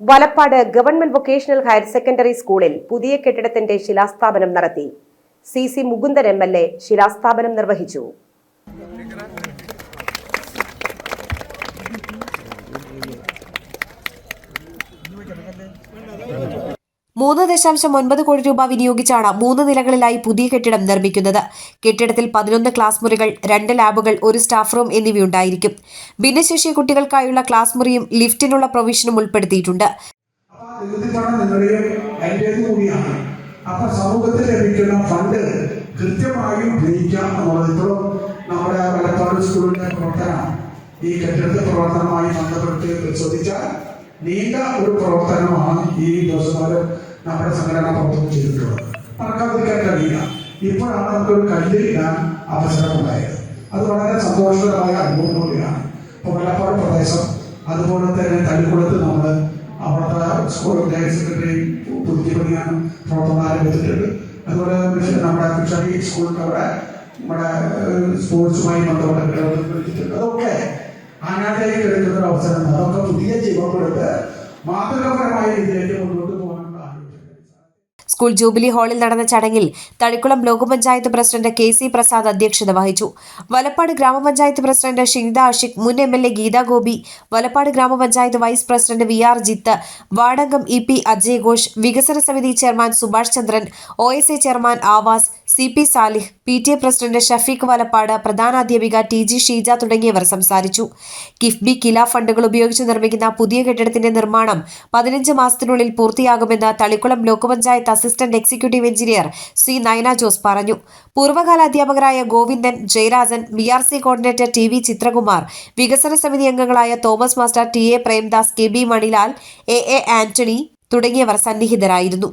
Valappad government vocational higher secondary സ്കൂളിൽ പുതിയ കെട്ടിടത്തിന്റെ ശിലാസ്ഥാപനം നടത്തി. C C Mukundan M L A ശിലാസ്ഥാപനം നിർവഹിച്ചു. മൂന്ന് ദശാംശം ഒൻപത് കോടി രൂപ വിനിയോഗിച്ചാണ് മൂന്ന് നിലകളിലായി പുതിയ കെട്ടിടം നിർമ്മിക്കുന്നത്. കെട്ടിടത്തിൽ പതിനൊന്ന് ക്ലാസ് മുറികൾ രണ്ട് ലാബുകൾ ഒരു സ്റ്റാഫ് റൂം എന്നിവയുണ്ടായിരിക്കും. ഭിന്നശേഷി കുട്ടികൾക്കായുള്ള ക്ലാസ് മുറിയും ലിഫ്റ്റിനുള്ള പ്രൊവിഷനും ഉൾപ്പെടുത്തിയിട്ടുണ്ട്. സമൂഹത്തിൽ ഫണ്ട് നമ്മുടെ ഈ കെട്ടിടത്തെ പ്രവർത്തനമായി ബന്ധപ്പെട്ട് പരിശോധിച്ചാൽ നീണ്ട ഒരു പ്രവർത്തനമാണ് ഈ ദിവസകാലം നമ്മുടെ സംഘടന പ്രവർത്തനം ചെയ്തിട്ടുള്ളത്. മറക്കാതിരിക്കാൻ കഴിയില്ല. ഇപ്പോഴാണ് നമുക്കൊരു കല്ല് ഇടാൻ അവസരമുണ്ടായത്. അത് വളരെ സന്തോഷകരമായ അനുഭവം കൂടിയാണ് ഇപ്പൊ വെള്ളപ്പാട് പ്രദേശം അതുപോലെ തന്നെ തല്ലിക്കുളത്ത് നമ്മൾ അവിടുത്തെ സ്കൂളിന്റെ സെക്രട്ടറി പുതുക്കി പണിയാൻ പ്രവർത്തനം ആരംഭിച്ചിട്ടുണ്ട് അതുപോലെ നമ്മുടെ ഫിഷറി സ്കൂളിന്റെ അവിടെ നമ്മുടെ സ്പോർട്സുമായി ബന്ധപ്പെട്ട അതൊക്കെ അനാഥയായി എടുക്കുന്ന ഒരു അവസരം അതൊക്കെ പുതിയ സ്കൂൾ ജൂബിലി ഹാളിൽ നടന്ന ചടങ്ങിൽ Thalikulam block panchayat president K C Prasad അധ്യക്ഷത വഹിച്ചു. വലപ്പാട് ഗ്രാമപഞ്ചായത്ത് പ്രസിഡന്റ് ഷിനിത ആഷിഖ് മുൻ M L A Geetha Gopi Valappad ഗ്രാമപഞ്ചായത്ത് vice president V R Jith വാടംഗം E P Ajay Ghosh വികസന സമിതി chairman Subhash Chandran O S A chairman Avas C P Salih P T A president Shafeeq Valappad പ്രധാനാധ്യാപിക T G Sheeja തുടങ്ങിയവർ സംസാരിച്ചു. കിഫ്ബി കില ഫണ്ടുകൾ ഉപയോഗിച്ച് നിർമ്മിക്കുന്ന പുതിയ കെട്ടിടത്തിന്റെ നിർമ്മാണം പതിനഞ്ച് മാസത്തിനുള്ളിൽ പൂർത്തിയാകുമെന്ന് Thalikkulam block panchayat assistant executive engineer C Nayana Jose പറഞ്ഞു. പൂർവകാല അധ്യാപകരായ Govindan Jayarajan B R C coordinator T V Chithrakumar വികസന സമിതി അംഗങ്ങളായ Thomas master T A Premdas K B Manilal A A Antony തുടങ്ങിയവർ സന്നിഹിതരായിരുന്നു.